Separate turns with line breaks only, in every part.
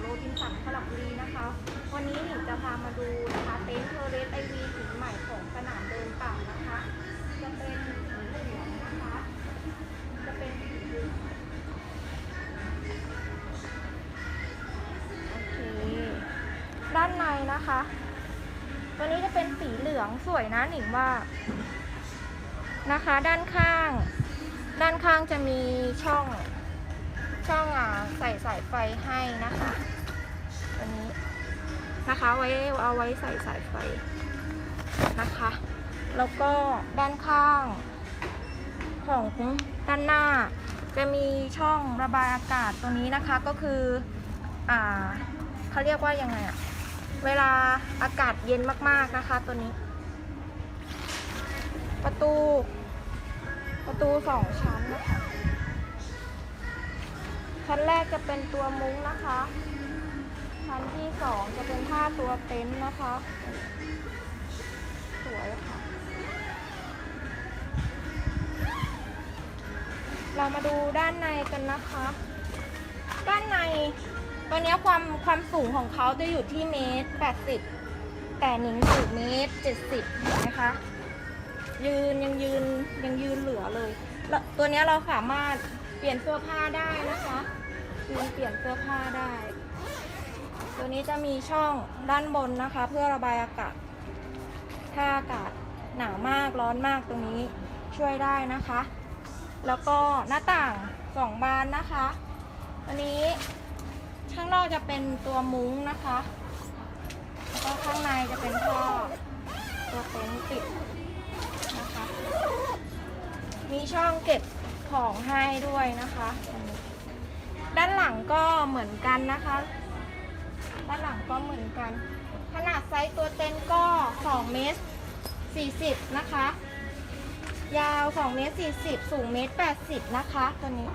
โรบินสันสระบุรีนะคะ วันนี้หนิงจะพามาดูนะคะเต็นท์เทอร์เรสไอวีสีใหม่ของสนามเดินป่านะคะ จะเป็นสีเหลืองนะคะ จะเป็นสีเหลืองโอเคด้านในนะคะ ตัวนี้จะเป็นสีเหลืองสวยนะหนิงว่านะคะ ด้านข้าง ด้านข้างจะมีช่อง ช่องอ่าใส่สายไฟให้นะคะตัวนี้นะคะไว้เอาไว้ใส่สายไฟนะคะ แล้วก็ด้านข้างของด้านหน้า จะมีช่องระบายอากาศตัวนี้นะคะก็คืออ่าเขาเรียกว่ายังไงอะเวลาอากาศเย็นมากๆนะคะตัวนี้ ประตูประตูสองชั้นนะคะ ชั้นแรกจะเป็นตัวมุ้งนะคะ ชั้นที่สองจะเป็นผ้าตัวเต็นท์นะคะ สวยค่ะ เรามาดูด้านในกันนะคะ ด้านในตัวเนี้ยความความสูงของเขาจะอยู่ที่เมตร80แต่หนิงอยู่เมตร70เห็นไหมคะ ยืนยังยืนยังยืนเหลือเลยลตัวเนี้ยเราสามารถเปลี่ยนเสื้อผ้าได้นะคะ ยืนเปลี่ยนเสื้อผ้าได้ ตัวนี้จะมีช่องด้านบนนะคะ เพื่อระบายอากาศ ถ้าอากาศหนาวมากร้อนมากตรงนี้ช่วยได้นะคะ แล้วก็หน้าต่างสองบานนะคะอันนี้ข้างนอกจะเป็นตัวมุ้งนะคะแล้วก็ข้างในจะเป็นท่อตัวเต็นท์ปิดนะคะ มีช่องเก็บของให้ด้วยนะคะด้านหลัง ก็เหมือนกันนะคะ ด้านหลังก็เหมือนกัน ขนาดไซส์ตัวเต็นท์ก็2เมตร40 นะคะ ยาว2เมตร40 สูงเมตร80 นะคะตัวนี้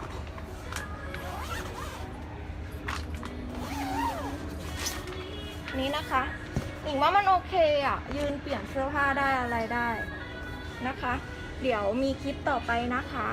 นี้นะคะหญิงว่ามันโอเคอะ ยืนเปลี่ยนเสื้อผ้าได้อะไรได้นะคะ เดี๋ยวมีคลิปต่อไปนะคะ